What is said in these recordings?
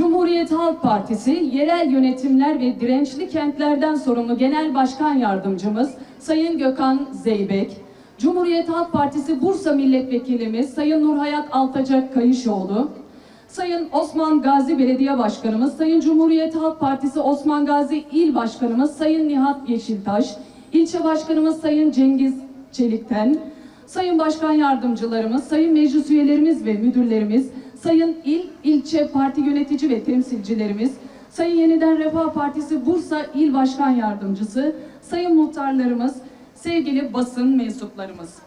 Cumhuriyet Halk Partisi Yerel Yönetimler ve Dirençli Kentlerden sorumlu Genel Başkan Yardımcımız Sayın Gökhan Zeybek, Cumhuriyet Halk Partisi Bursa Milletvekilimiz Sayın Nurhayat Altacak Kayışoğlu, Sayın Osman Gazi Belediye Başkanımız, Sayın Cumhuriyet Halk Partisi Osman Gazi İl Başkanımız Sayın Nihat Yeşiltaş, İlçe Başkanımız Sayın Cengiz Çelikten, Sayın Başkan Yardımcılarımız, Sayın Meclis Üyelerimiz ve Müdürlerimiz, Sayın İl, İlçe Parti Yönetici ve Temsilcilerimiz, Sayın Yeniden Refah Partisi Bursa İl Başkan Yardımcısı, Sayın Muhtarlarımız, sevgili basın mensuplarımız.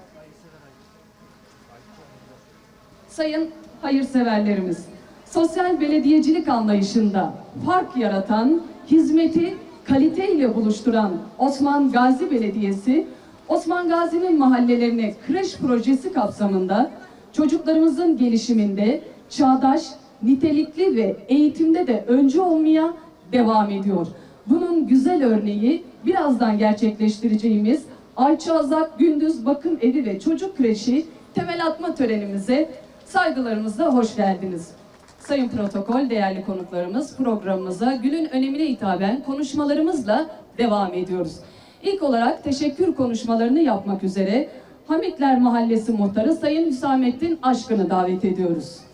Sayın hayırseverlerimiz, sosyal belediyecilik anlayışında fark yaratan, hizmeti kaliteyle buluşturan Osman Gazi Belediyesi, Osman Gazi'nin mahallelerine kreş projesi kapsamında çocuklarımızın gelişiminde çağdaş, nitelikli ve eğitimde de öncü olmaya devam ediyor. Bunun güzel örneği birazdan gerçekleştireceğimiz Ayça Azak Gündüz Bakım Evi ve Çocuk Kreşi temel atma törenimize saygılarımızla hoş geldiniz. Sayın protokol, değerli konuklarımız programımıza günün önemine hitaben konuşmalarımızla devam ediyoruz. İlk olarak teşekkür konuşmalarını yapmak üzere Hamitler Mahallesi Muhtarı Sayın Hüsamettin Aşkın'ı davet ediyoruz.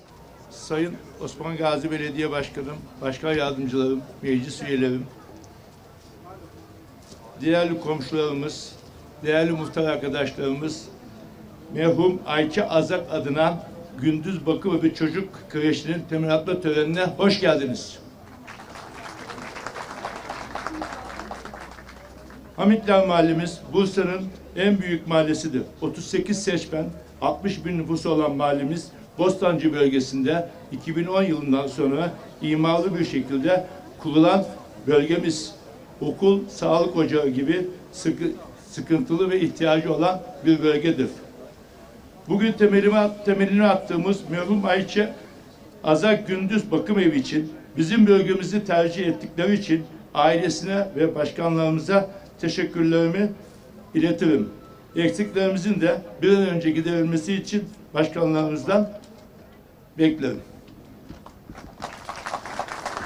Sayın Osman Gazi Belediye Başkanım, Başkan Yardımcılarım, meclis üyelerim, değerli komşularımız, değerli muhtar arkadaşlarımız, merhum Ayça Azak adına Gündüz Bakım ve Çocuk Kreşi'nin temel atma törenine hoş geldiniz. Hamitler Mahallemiz Bursa'nın en büyük mahallesidir. 38 seçmen, 60 bin nüfusu olan mahallemiz Bostancı bölgesinde 2010 yılından sonra imarlı bir şekilde kurulan bölgemiz okul, sağlık ocağı gibi sıkı, sıkıntılı ve ihtiyacı olan bir bölgedir. Bugün temelimi, temelini attığımız merhum Ayça Azak Gündüz Bakım Evi için bizim bölgemizi tercih ettikleri için ailesine ve başkanlarımıza teşekkürlerimi iletirim. Eksiklerimizin de bir an önce giderilmesi için başkanlarımızdan beklerim.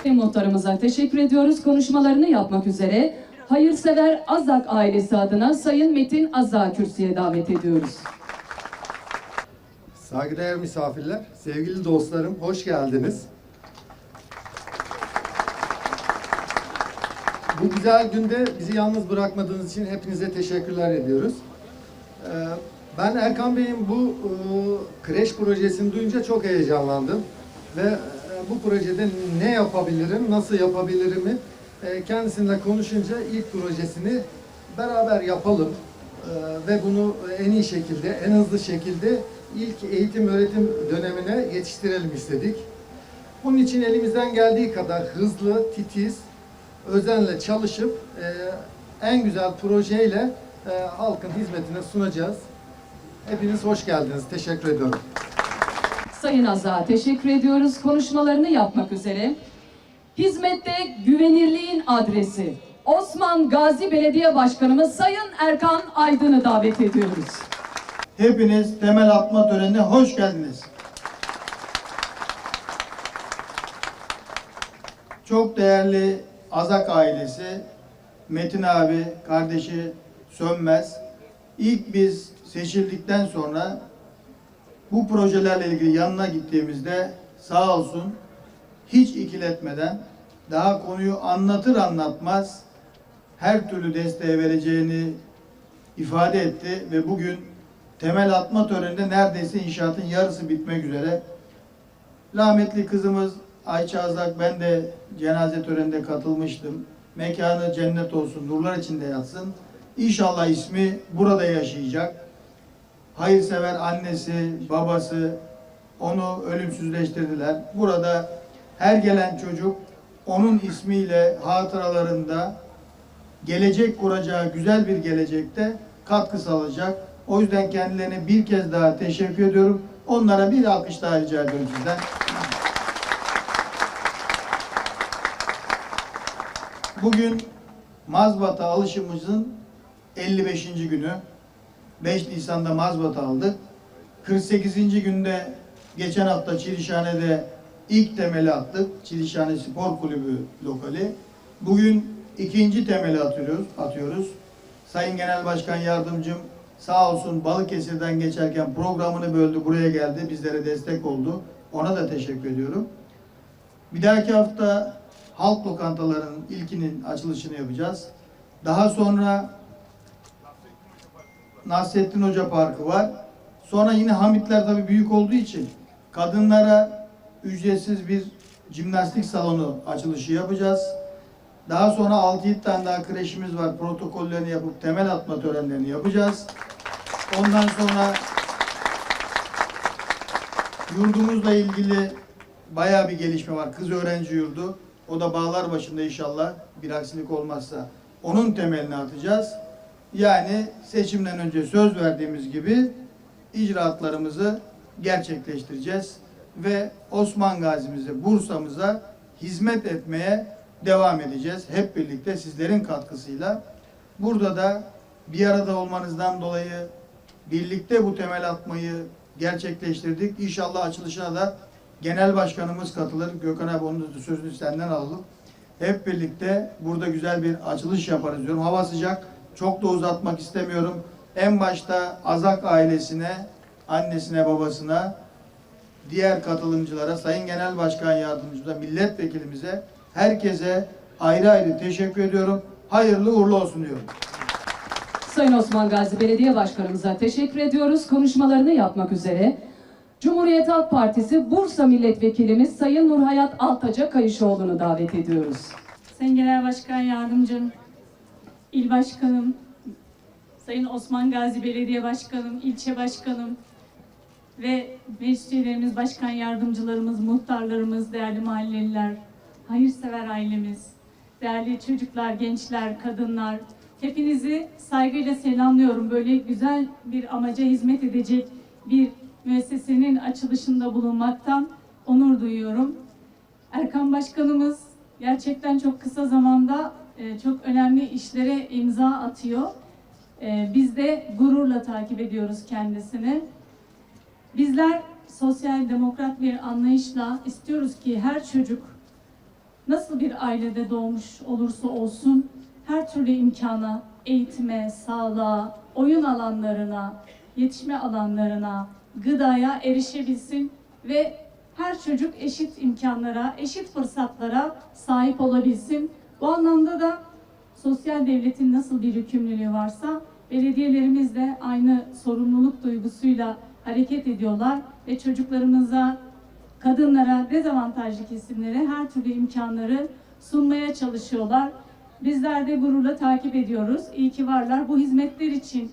Sayın Muhtarımıza teşekkür ediyoruz. Konuşmalarını yapmak üzere hayırsever Azak ailesi adına Sayın Metin Azak kürsüye davet ediyoruz. Saygıdeğer misafirler, sevgili dostlarım, hoş geldiniz. Bu güzel günde bizi yalnız bırakmadığınız için hepinize teşekkürler ediyoruz. Ee, Ben Erkan Bey'in bu e, kreş projesini duyunca çok heyecanlandım. Ve e, bu projede ne yapabilirim, nasıl yapabilirimi e, kendisiyle konuşunca ilk projesini beraber yapalım e, ve bunu en iyi şekilde, en hızlı şekilde ilk eğitim öğretim dönemine yetiştirelim istedik. Bunun için elimizden geldiği kadar hızlı, titiz, özenle çalışıp e, en güzel projeyle e, halkın hizmetine sunacağız. Hepiniz hoş geldiniz. Teşekkür ediyorum. Sayın Azak'a teşekkür ediyoruz. Konuşmalarını yapmak üzere hizmette güvenirliğin adresi Osman Gazi Belediye Başkanımız Sayın Erkan Aydın'ı davet ediyoruz. Hepiniz temel atma törenine hoş geldiniz. Çok değerli Azak ailesi, Metin abi, kardeşi Sönmez. İlk biz seçildikten sonra bu projelerle ilgili yanına gittiğimizde sağ olsun hiç ikiletmeden daha konuyu anlatır anlatmaz her türlü desteğe vereceğini ifade etti ve bugün temel atma töreninde neredeyse inşaatın yarısı bitmek üzere. Rahmetli kızımız Ayça Azak ben de cenaze töreninde katılmıştım. Mekanı cennet olsun, nurlar içinde yatsın. İnşallah ismi burada yaşayacak. Hayırsever annesi, babası onu ölümsüzleştirdiler. Burada her gelen çocuk onun ismiyle hatıralarında gelecek kuracağı güzel bir gelecekte katkı sağlayacak. O yüzden kendilerine bir kez daha teşekkür ediyorum. Onlara bir alkış daha rica ediyorum sizden. Bugün mazbata alışımızın 55. günü. 5 Nisan'da mazbata aldık. 48. günde geçen hafta Çirişhane'de ilk temeli attık. Çilişhane Spor Kulübü lokali. Bugün ikinci temeli atıyoruz. atıyoruz. Sayın Genel Başkan Yardımcım sağ olsun Balıkesir'den geçerken programını böldü, buraya geldi, bizlere destek oldu. Ona da teşekkür ediyorum. Bir dahaki hafta halk lokantalarının ilkinin açılışını yapacağız. Daha sonra Nasrettin Hoca Parkı var. Sonra yine Hamitler tabii büyük olduğu için kadınlara ücretsiz bir jimnastik salonu açılışı yapacağız. Daha sonra 6-7 tane daha kreşimiz var. Protokollerini yapıp temel atma törenlerini yapacağız. Ondan sonra yurdumuzla ilgili bayağı bir gelişme var. Kız öğrenci yurdu. O da bağlar başında inşallah bir aksilik olmazsa onun temelini atacağız. Yani seçimden önce söz verdiğimiz gibi icraatlarımızı gerçekleştireceğiz ve Osman Gazi'mize, Bursa'mıza hizmet etmeye devam edeceğiz. Hep birlikte sizlerin katkısıyla. Burada da bir arada olmanızdan dolayı birlikte bu temel atmayı gerçekleştirdik. İnşallah açılışına da genel başkanımız katılır. Gökhan abi onun da sözünü senden alalım. Hep birlikte burada güzel bir açılış yaparız diyorum. Hava sıcak. Çok da uzatmak istemiyorum. En başta Azak ailesine, annesine, babasına, diğer katılımcılara, Sayın Genel Başkan Yardımcımıza, milletvekilimize, herkese ayrı ayrı teşekkür ediyorum. Hayırlı uğurlu olsun diyorum. Sayın Osman Gazi Belediye Başkanımıza teşekkür ediyoruz. Konuşmalarını yapmak üzere Cumhuriyet Halk Partisi Bursa Milletvekilimiz Sayın Nurhayat Altaca Kayışoğlu'nu davet ediyoruz. Sayın Genel Başkan Yardımcım, İl Başkanım, Sayın Osman Gazi Belediye Başkanım, İlçe Başkanım ve meclis üyelerimiz, başkan yardımcılarımız, muhtarlarımız, değerli mahalleliler, hayırsever ailemiz, değerli çocuklar, gençler, kadınlar, hepinizi saygıyla selamlıyorum. Böyle güzel bir amaca hizmet edecek bir müessesenin açılışında bulunmaktan onur duyuyorum. Erkan Başkanımız gerçekten çok kısa zamanda e, çok önemli işlere imza atıyor. E, Biz de gururla takip ediyoruz kendisini. Bizler sosyal demokrat bir anlayışla istiyoruz ki her çocuk nasıl bir ailede doğmuş olursa olsun her türlü imkana, eğitime, sağlığa, oyun alanlarına, yetişme alanlarına, gıdaya erişebilsin ve her çocuk eşit imkanlara, eşit fırsatlara sahip olabilsin. Bu anlamda da sosyal devletin nasıl bir yükümlülüğü varsa belediyelerimiz de aynı sorumluluk duygusuyla hareket ediyorlar ve çocuklarımıza, kadınlara, dezavantajlı kesimlere her türlü imkanları sunmaya çalışıyorlar. Bizler de gururla takip ediyoruz. İyi ki varlar. Bu hizmetler için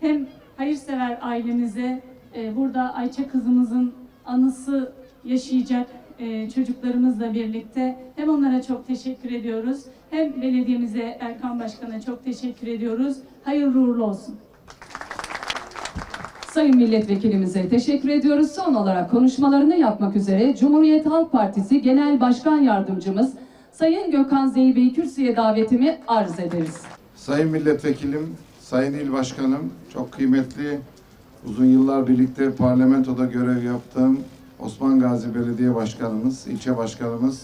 hem hayırsever ailemize, e, burada Ayça kızımızın anısı yaşayacak e, çocuklarımızla birlikte hem onlara çok teşekkür ediyoruz hem belediyemize Erkan Başkan'a çok teşekkür ediyoruz. Hayırlı uğurlu olsun. Sayın Milletvekilimize teşekkür ediyoruz. Son olarak konuşmalarını yapmak üzere Cumhuriyet Halk Partisi Genel Başkan Yardımcımız Sayın Gökhan Zeybey Kürsü'ye davetimi arz ederiz. Sayın Milletvekilim, Sayın İl Başkanım, çok kıymetli, uzun yıllar birlikte parlamentoda görev yaptığım Osman Gazi Belediye Başkanımız, ilçe başkanımız,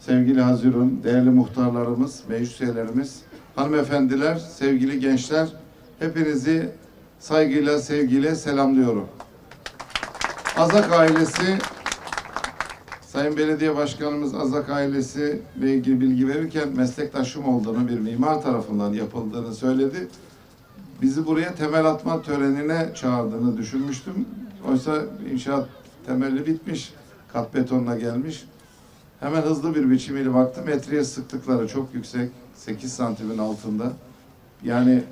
sevgili Hazirun, değerli muhtarlarımız, meclis üyelerimiz, hanımefendiler, sevgili gençler, hepinizi saygıyla, sevgiyle selamlıyorum. Azak ailesi Sayın Belediye Başkanımız Azak ailesi ile ilgili bilgi verirken meslektaşım olduğunu bir mimar tarafından yapıldığını söyledi. Bizi buraya temel atma törenine çağırdığını düşünmüştüm. Oysa inşaat temeli bitmiş, kat betonla gelmiş. Hemen hızlı bir biçimiyle baktım. Metreye sıktıkları çok yüksek, 8 santimin altında. Yani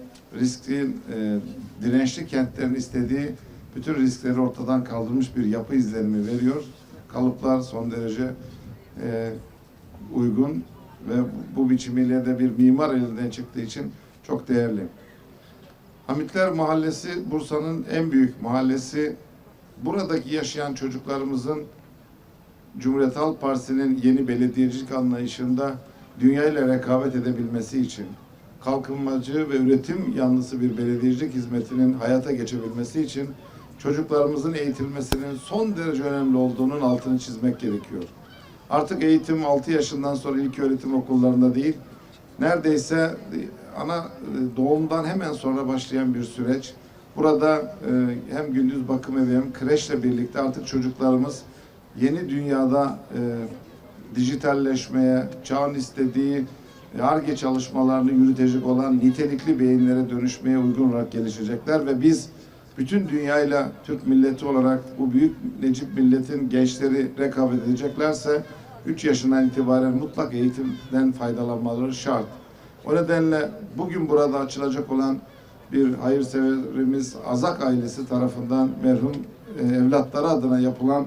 riskin, e, dirençli kentlerin istediği bütün riskleri ortadan kaldırmış bir yapı izlenimi veriyor. Kalıplar son derece e, uygun ve bu biçimiyle de bir mimar elinden çıktığı için çok değerli. Hamitler Mahallesi Bursa'nın en büyük mahallesi. Buradaki yaşayan çocuklarımızın Cumhuriyet Halk Partisi'nin yeni belediyecilik anlayışında dünya ile rekabet edebilmesi için kalkınmacı ve üretim yanlısı bir belediyecilik hizmetinin hayata geçebilmesi için çocuklarımızın eğitilmesinin son derece önemli olduğunun altını çizmek gerekiyor. Artık eğitim 6 yaşından sonra ilk öğretim okullarında değil, neredeyse ana e, doğumdan hemen sonra başlayan bir süreç. Burada e, hem gündüz bakım evi hem kreşle birlikte artık çocuklarımız yeni dünyada e, dijitalleşmeye, çağın istediği ARGE çalışmalarını yürütecek olan nitelikli beyinlere dönüşmeye uygun olarak gelişecekler ve biz bütün dünyayla Türk milleti olarak bu büyük Necip milletin gençleri rekabet edeceklerse 3 yaşından itibaren mutlak eğitimden faydalanmaları şart. O nedenle bugün burada açılacak olan bir hayırseverimiz Azak ailesi tarafından merhum e, evlatları adına yapılan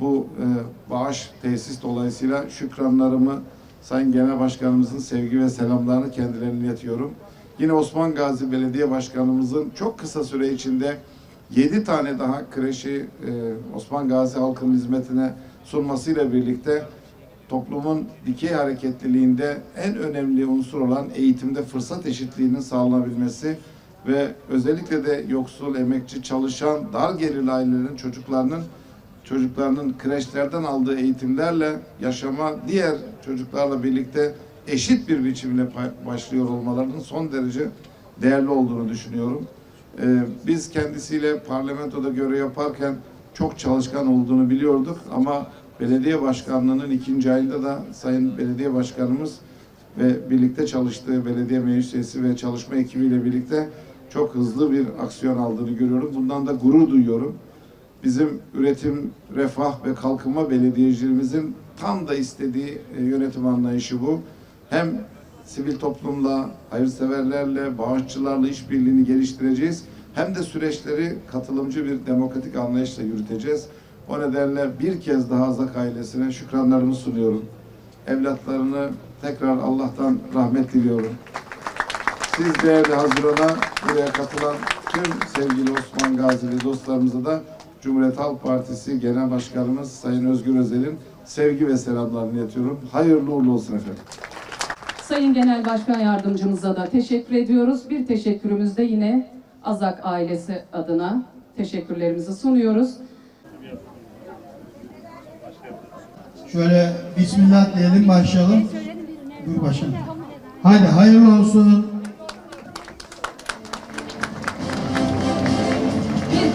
bu e, bağış tesis dolayısıyla şükranlarımı Sayın Genel Başkanımızın sevgi ve selamlarını kendilerine iletiyorum. Yine Osman Gazi Belediye Başkanımızın çok kısa süre içinde 7 tane daha kreşi e, Osman Gazi halkın hizmetine sunmasıyla birlikte toplumun dikey hareketliliğinde en önemli unsur olan eğitimde fırsat eşitliğinin sağlanabilmesi ve özellikle de yoksul, emekçi, çalışan, dar gelirli ailelerin çocuklarının çocuklarının kreşlerden aldığı eğitimlerle yaşama diğer çocuklarla birlikte eşit bir biçimde pay- başlıyor olmalarının son derece değerli olduğunu düşünüyorum. Ee, biz kendisiyle parlamentoda görev yaparken çok çalışkan olduğunu biliyorduk ama belediye başkanlığının ikinci ayında da Sayın Belediye Başkanımız ve birlikte çalıştığı belediye meclis üyesi ve çalışma ekibiyle birlikte çok hızlı bir aksiyon aldığını görüyorum. Bundan da gurur duyuyorum bizim üretim, refah ve kalkınma belediyecilerimizin tam da istediği e, yönetim anlayışı bu. Hem sivil toplumla, hayırseverlerle, bağışçılarla işbirliğini geliştireceğiz. Hem de süreçleri katılımcı bir demokratik anlayışla yürüteceğiz. O nedenle bir kez daha Azak ailesine şükranlarımı sunuyorum. Evlatlarını tekrar Allah'tan rahmet diliyorum. Siz değerli Haziran'a buraya katılan tüm sevgili Osman Gazi ve dostlarımıza da Cumhuriyet Halk Partisi Genel Başkanımız Sayın Özgür Özel'in sevgi ve selamlarını iletiyorum. Hayırlı uğurlu olsun efendim. Sayın Genel Başkan Yardımcımıza da teşekkür ediyoruz. Bir teşekkürümüz de yine Azak ailesi adına teşekkürlerimizi sunuyoruz. Şöyle Bismillah diyelim başlayalım. Buyur başkanım. Haydi hayırlı olsun.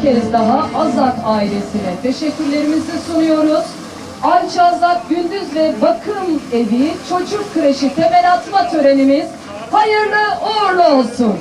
Kez daha Azak ailesine teşekkürlerimizi sunuyoruz. Ayça Azak Gündüz ve Bakım Evi Çocuk Kreşi temel atma törenimiz hayırlı uğurlu olsun.